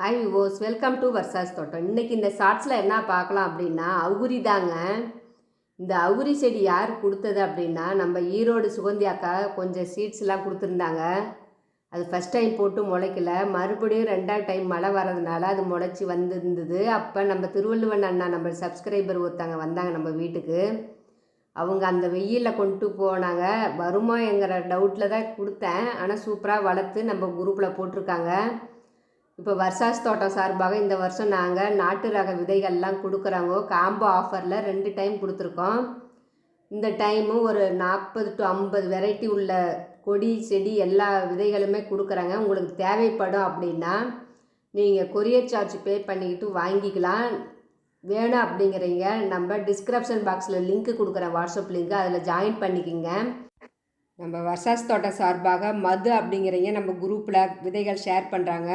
Hi viewers welcome to Varsha's தோட்டம் இன்றைக்கி இந்த ஷார்ட்ஸில் என்ன பார்க்கலாம் அப்படின்னா அவுரி தாங்க. இந்த அவுரி செடி யார் கொடுத்தது அப்படின்னா நம்ம ஈரோடு சுகந்தி அக்கா கொஞ்சம் சீட்ஸ்லாம் கொடுத்துருந்தாங்க. அது ஃபஸ்ட் டைம் போட்டு முளைக்கல. மறுபடியும் ரெண்டாவது டைம் மழை வர்றதுனால அது முளைச்சி வந்திருந்தது. அப்போ நம்ம திருவள்ளுவன் அண்ணா நம்ம சப்ஸ்கிரைபர் ஒருத்தவங்க வந்தாங்க நம்ம வீட்டுக்கு. அவங்க அந்த வெயிலில் கொண்டு போனாங்க. வருமா எங்கிற டவுட்டில் தான் கொடுத்தேன். ஆனால் சூப்பராக வளர்த்து நம்ம குரூப்பில் போட்டிருக்காங்க. இப்போ வர்ஷாஸ் தோட்டம் சார்பாக இந்த வருஷம் நாங்கள் நாட்டு ரக விதைகள்லாம் கொடுக்குறாங்க காம்போ ஆஃபரில் ரெண்டு டைம் கொடுத்துருக்கோம். இந்த டைமு ஒரு நாற்பது டு ஐம்பது வெரைட்டி உள்ள கொடி செடி எல்லா விதைகளுமே கொடுக்குறாங்க. உங்களுக்கு தேவைப்படும் அப்படின்னா நீங்கள் கொரியர் சார்ஜ் பே பண்ணிக்கிட்டு வாங்கிக்கலாம். வேணும் அப்படிங்கிறீங்க நம்ம டிஸ்கிரிப்ஷன் பாக்ஸில் லிங்க் கொடுக்குறேன் வாட்ஸ்அப் லிங்க்கு அதில் ஜாயின் பண்ணிக்கிங்க. நம்ம வர்ஷாஸ் தோட்டம் சார்பாக மது அப்படிங்கிறீங்க நம்ம குரூப்பில் விதைகள் ஷேர் பண்ணுறாங்க